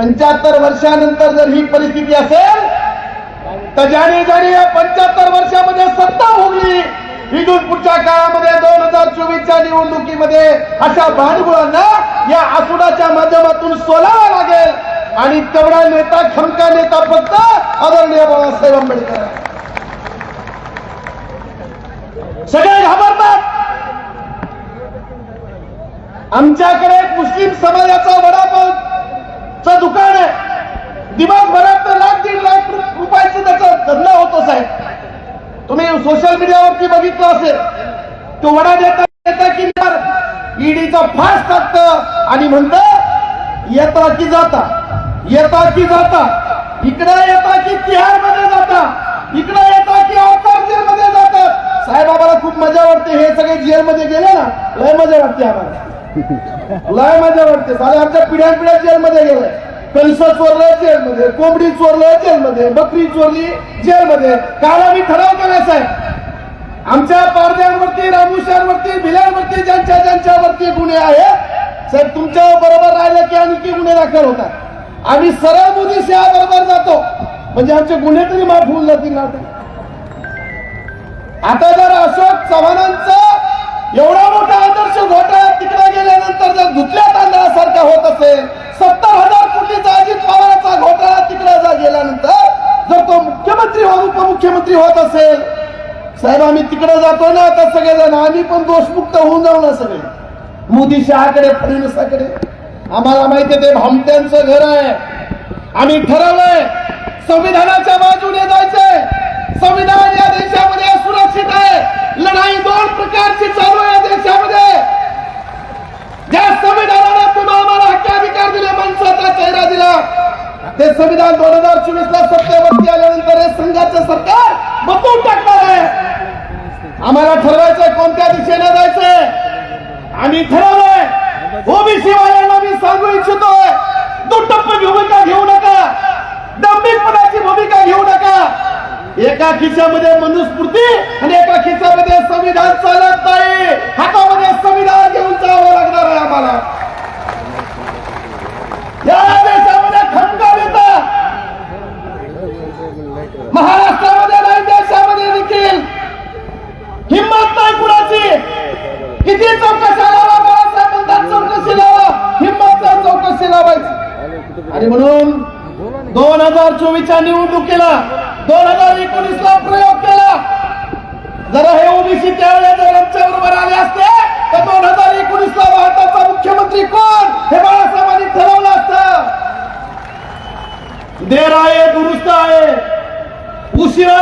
पंच्याहत्तर वर्षानंतर जर ही परिस्थिती असेल तर ज्याने ज्याने या पंच्याहत्तर वर्षामध्ये सत्ता भोगली इथून पुढच्या काळामध्ये दोन हजार चोवीसच्या निवडणुकीमध्ये अशा भांडगुळांना या आसुडाच्या माध्यमातून सोलावा लागेल. आणि तेवढा नेता खमका नेता फक्त आदरणीय बाबासाहेब आंबेडकर. सगळे घाबरतात. आमच्याकडे मुस्लिम समाजाचा वडापाव दुकान आहे दिवसभरात तर लाख दीड लाख रु- रुपयाचं त्याचा धंदा होतो साहेब तुम्ही सोशल मीडियावरती बघितलं असेल तो वडा देता देता की ईडीचा फास टाकत आणि म्हणत येता की जाता येता की जाता इकडे येता की तिहारमध्ये जाता इकडे येता की अवतार जेल मध्ये जातात साहेबाबाला खूप मजा वाटते. हे सगळे जेल मध्ये गेले ना लय मजा वाटते आम्हाला. लय मजा वाटते. सारे आमच्या पिढ्यान पिढ्या जेलमध्ये गेले. कणस चोरला जेलमध्ये कोंबडी चोरला जेलमध्ये बकरी चोरली जेलमध्ये. काल आम्ही ठराव केला साहेब. आमच्या पारद्यांवरती रामुशांवरती भिल्यांवरती ज्यांच्या ज्यांच्यावरती गुन्हे आहेत साहेब तुमच्या बरोबर राहिलं की आणखी गुन्हे दाखल होतात. आम्ही सरळ मोदी शहा बरोबर जातो. म्हणजे आमचे गुन्हे तरी माफ होऊन जातील ना आता. आता जर अशोक चव्हाणांचा एवढा मोठा आदर्श घोटाळा तिकडे गेल्यानंतर जर धुतल्या तांदळासारखा होत असेल सत्तर हजार कोटीचा अजित पवारांचा घोटाळा तिकडे गेल्यानंतर जर तो मुख्यमंत्री हो उपमुख्यमंत्री होत असेल साहेब आम्ही तिकडे जातो ना आता सगळेजण आम्ही पण दोषमुक्त होऊन जाऊ ना सगळे. मोदी शहाकडे फडणवीसाकडे आम्हाला माहिती ते भामट्यांचं घर आहे. आम्ही ठरवलंय संविधानाच्या बाजूने जायचंय. संविधान या देशामध्ये सुरक्षित आहे. लढाई दोन प्रकारची चालू आहे या देशामध्ये. ज्या संविधानाला तुम्हाला दिले माणसाचा चेहरा दिला. ते संविधान दोन हजार चोवीस ला सत्तेवरती आल्यानंतर हे संघाचं सरकार बदलून टाकणार आहे. आम्हाला ठरवायचंय कोणत्या दिशेने जायचंय. आम्ही ठरवलंय ओबीसी वाल्यांना मी सांगू इच्छितोय दुटप्प भूमिका घेऊ नका. डंबिकपणाची भूमिका घेऊ नका. एका खिशामध्ये मनुस्फूर्ती आणि एका खिशामध्ये संविधान चालत नाही. हातामध्ये संविधान घेऊन जावं लागणार आहे आम्हाला या देशामध्ये खंडा देता महाराष्ट्रामध्ये नाही देशामध्ये देखील हिंमत नाही कुणाची किती चौकशी लावा बाळासाहेब म्हणतात चौकशी लावा हिंमत नाही चौकशी लावायची आणि म्हणून दोन हजार चोवीसच्या निवडणुकीला दोन हजार एकोणीस ला प्रयोग केला. जरा हे ओबीसी त्यावेळेला जर आमच्या बरोबर आले असते तर दोन हजार एकोणीस ला भारताचा मुख्यमंत्री कोण? हे बाळासाहेबांनी ठरवलं असत. देर आहे दुरुस्त आहे उशिरा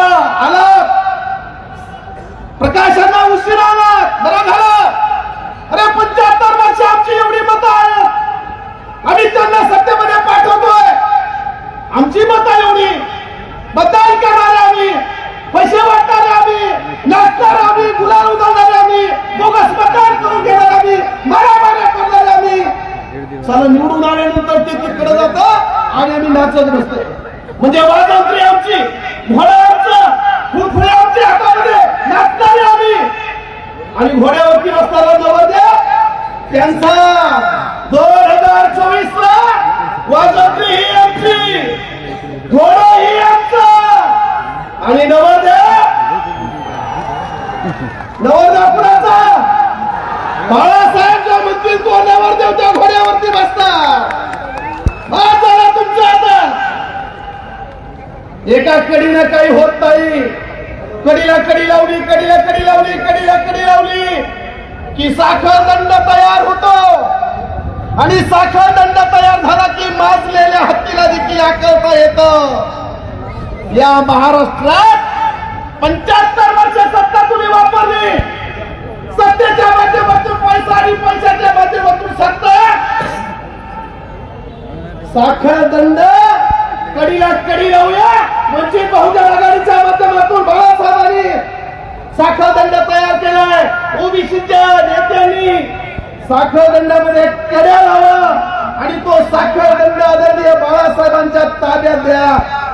आला प्रकाशांना उशिरा आला बरं झाला. अरे पंच्याहत्तर वर्ष आमची एवढी मतं आहेत. आम्ही त्यांना सत्तेमध्ये पाठवतो. आमची मत एवढी. मतदान करणारे आम्ही पैसे वाटणारे आम्ही नाचणारे आम्ही गुलाल उधळणारे आम्ही बोगस मतदान करून घेणार आम्ही मारामाऱ्या करणारे आम्ही. चला निवडून आल्यानंतर ते तिकडे जात आणि आम्ही नाचत बसतोय म्हणजे वाजंत्री आमची घोडा आमचं फुलफुले आमची हातामध्ये नाचणारे आम्ही. आणि घोड्यावरती बसताना नवरदेव म्हणजे त्यांचा. दोन हजार चोवीस ला वाजंत्री ही आमची. घोडा ही आमचा आणि नवरदेव नवरदेव कुणाचा बाळासाहेब जो म्हणतील तो नवरदेव त्या घोड्यावरती बसतात. हा तुमच्या आता एका कडीनं काही होत नाही. कडीला कडी लावली कडीला कडी लावली कडीला कडी लावली की साखर दंड तयार होतो. आणि साखर दंड तयार झाला की माजलेल्या हत्तीला देखील आकारता येत. या महाराष्ट्रात पंच्याहत्तर वर्ष सत्ता तुम्ही वापरली. सत्तेच्या माध्यमातून पैसा आणि पैशाच्या माध्यमातून सत्ता. साखर दंड कडीला कडी लावूया. म्हणजे बहुजन आघाडीच्या माध्यमातून बाळासाहेबांनी साखर दंड तयार केलाय. ओबीसीच्या नेत्यांनी साखर दंडामध्ये कड्या लावा आणि तो साखर दंड आदरणीय बाळासाहेबांच्या ताब्यात द्या.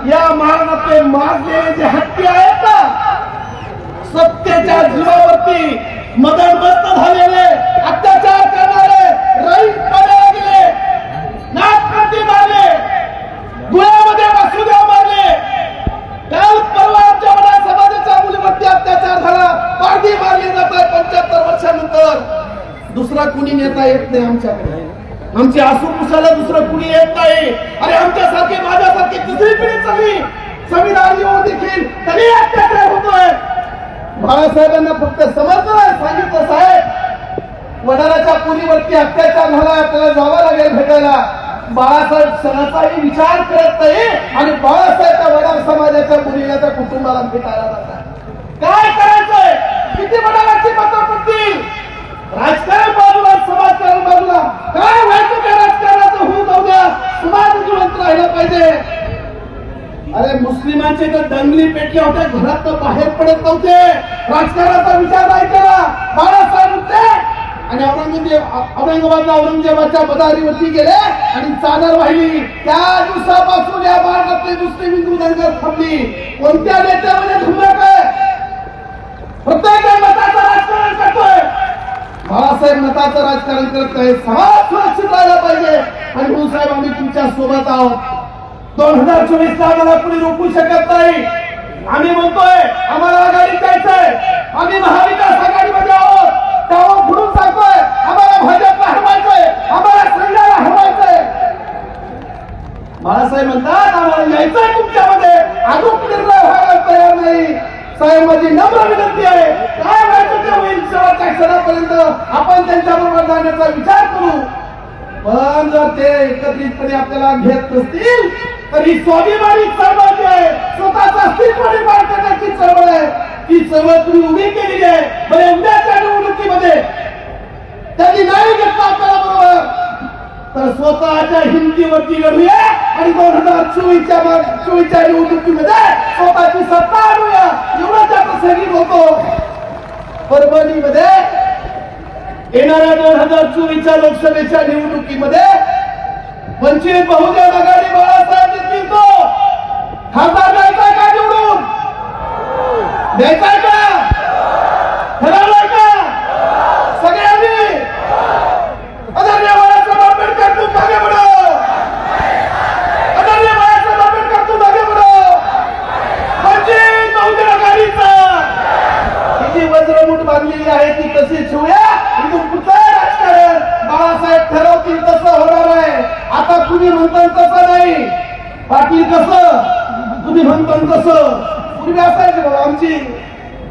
या महाराष्ट्रातले माजलेले जे हत्ती आहेत ना सत्तेच्या जीवावरती मदनमस्त झालेले अत्याचार करणारे रईत सुद्धा येत नाही आमच्याकडे. आमची आसू पुसायला दुसरं कुणी येत नाही. अरे आमच्यासारखे माझ्यासारखे दुसरी पिढी चांगली. संविधान येऊन देखील तरी अत्याचार होतोय? बाळासाहेबांना फक्त समजलं सांगितलं साहेब. वडाराच्या पुरीवरती अत्याचार झाला आपल्याला जावं लागेल भेटायला. बाळासाहेब सणाचाही विचार करत नाही आणि बाळासाहेबच्या वडार समाजाच्या मुलीला त्या कुटुंबाला भेटायला जातात. काय करायचंय? किती वडाराची पत्र पडतील? राजकारण समाजकारण बाजूला काय व्हायचं त्या राजकारणाचं होऊ जाऊ द्या. समाज जिवंत राहिला पाहिजे. अरे मुस्लिमांचे तर दंगली पेटल्या होत्या घरात तर बाहेर पडत नव्हते. राजकारणाचा विचार नाही केला. बाळासाहेब होते. आणि औरंगजेब औरंगाबादला औरंगजेबाच्या पदारीवरती गेले आणि चादर वाहिली. त्या दिवसापासून या भारतातली मुस्लिम हिंदू दंगल थांबली. कोणत्या नेत्यामध्ये थांबलं काय प्रत्येक जण मताचं राजकारण करतोय बाळासाहेब मताचं राजकारण करत नाही समाज सुरक्षित राहिला पाहिजे. आणि म्हणून साहेब आम्ही तुमच्यासोबत आहोत. दोन हजार चोवीस ला आम्हाला कुणी रोखू शकत नाही. आम्ही म्हणतोय आम्हाला आघाडीत जायचंय आम्ही महाविकास आघाडीमध्ये आहोत. त्यावर म्हणून सांगतोय आम्हाला भाजपला हरवायचंय. आम्हाला संघाला हरवायचंय. बाळासाहेब म्हणतात आम्हाला यायचंय तुमच्यामध्ये. अजून निर्णय व्हायला तयार नाही. साहेब माझी नम्र विनंती आहे. काय व्हायचं ते होईल शेवटच्या क्षणापर्यंत आपण त्यांच्या बरोबर जाण्याचा विचार करू. पण जर ते एकत्रितपणे आपल्याला घेत नसतील तर ही स्वाभिमानी चळवळ जी आहे स्वतःच अस्तित्व निर्माण करण्याची चळवळ आहे. ती चळवळ तुम्ही उभी केलेली आहे. बरे उद्याच्या निवडणुकीमध्ये त्यांनी नाही घेतला आपल्याला बरोबर तर स्वतःच्या हिमतीवरती लढूया आणि दोन हजार चोवीसच्या चोवीसच्या निवडणुकीमध्ये स्वतःची सत्ता आणूया एवढं त्याचं सगळी होतो परभणीमध्ये येणाऱ्या दोन हजार चोवीसच्या लोकसभेच्या निवडणुकीमध्ये वंचित बहुजन आघाडी बाळासाहेब देतील तो खासदार द्यायचा का निवडून? द्यायचा पाटील कस? तुम्ही म्हणता कस? पूर्वी असायचे बाबा आमची.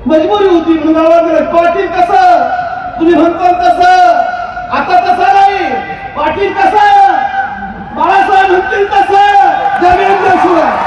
मजबुरी होती म्हणून आवाज पाटील कस? तुम्ही म्हणता कस? आता कस नाही. पाटील कस? बाळासाहेब म्हणतील तसं. जमेंद्र शिवाय.